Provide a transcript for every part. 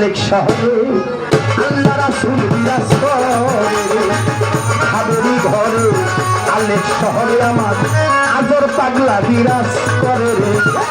মালিক শহরে ঘরে আলেক শহরে আমার আদর পাগলা বিরাজ করে রে।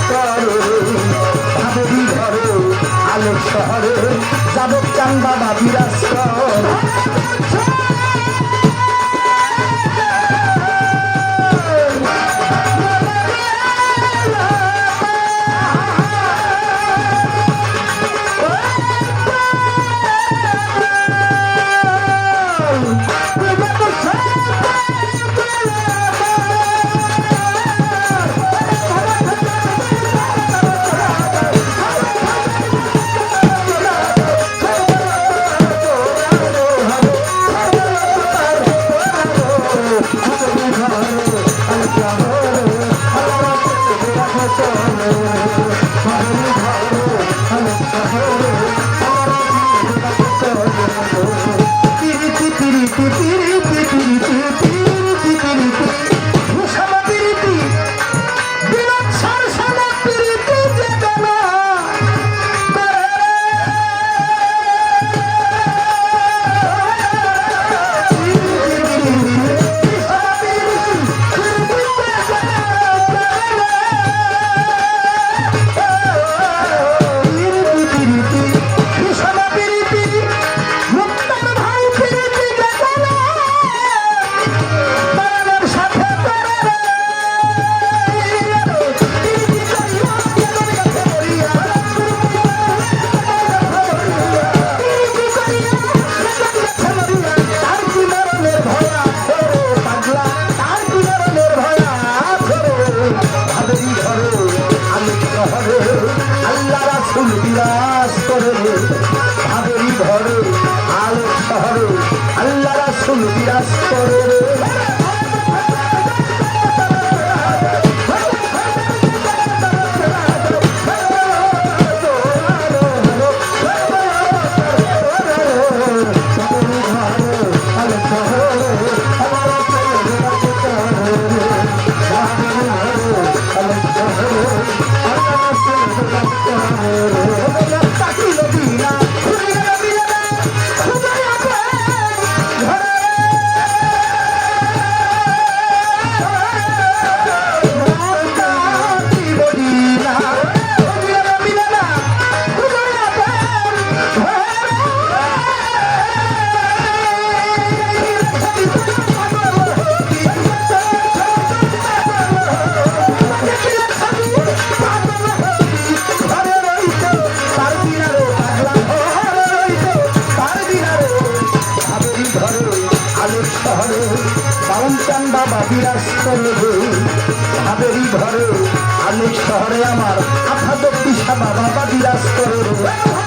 করো ভাবি ঘরে আলোক শহরে যাদব চান বাবা বিরাজ চাষ করে বিরাজ করে ভাবেরই ঘরে আলোক শহরে আমার আফাদ পিসা বাবা বিরাজ করে আমার